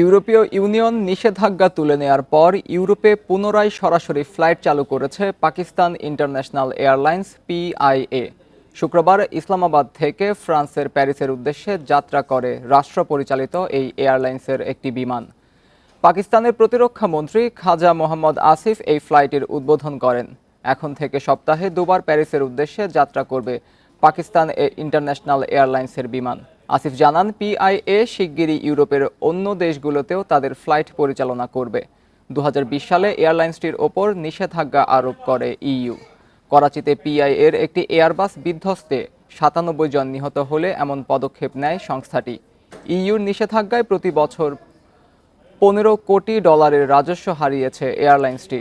ইউরোপীয় ইউনিয়ন নিষেধাজ্ঞা তুলে নেয়ার পর ইউরোপে পুনরায় সরাসরি ফ্লাইট চালু করেছে পাকিস্তান ইন্টারন্যাশনাল এয়ারলাইন্স, পিআইএ। শুক্রবার ইসলামাবাদ থেকে ফ্রান্সের প্যারিসের উদ্দেশ্যে যাত্রা করে রাষ্ট্র পরিচালিত এই এয়ারলাইন্সের একটি বিমান। পাকিস্তানের প্রতিরক্ষা মন্ত্রী খাজা মোহাম্মদ আসিফ এই ফ্লাইটের উদ্বোধন করেন। এখন থেকে সপ্তাহে দুবার প্যারিসের উদ্দেশ্যে যাত্রা করবে পাকিস্তান ইন্টারন্যাশনাল এয়ারলাইন্সের বিমান। আসিফ জানান পিআইএ শিগগিরই ইউরোপের অন্য দেশগুলোতেও তাদের ফ্লাইট পরিচালনা করবে। দু হাজার বিশ সালে এয়ারলাইন্সটির ওপর নিষেধাজ্ঞা আরোপ করে ইইউ। করাচিতে পিআইএর একটি এয়ারবাস বিধ্বস্তে সাতানব্বই জন নিহত হলে এমন পদক্ষেপ নেয় সংস্থাটি। ইইউর নিষেধাজ্ঞায় প্রতি বছর পনেরো কোটি ডলারের রাজস্ব হারিয়েছে এয়ারলাইন্সটি।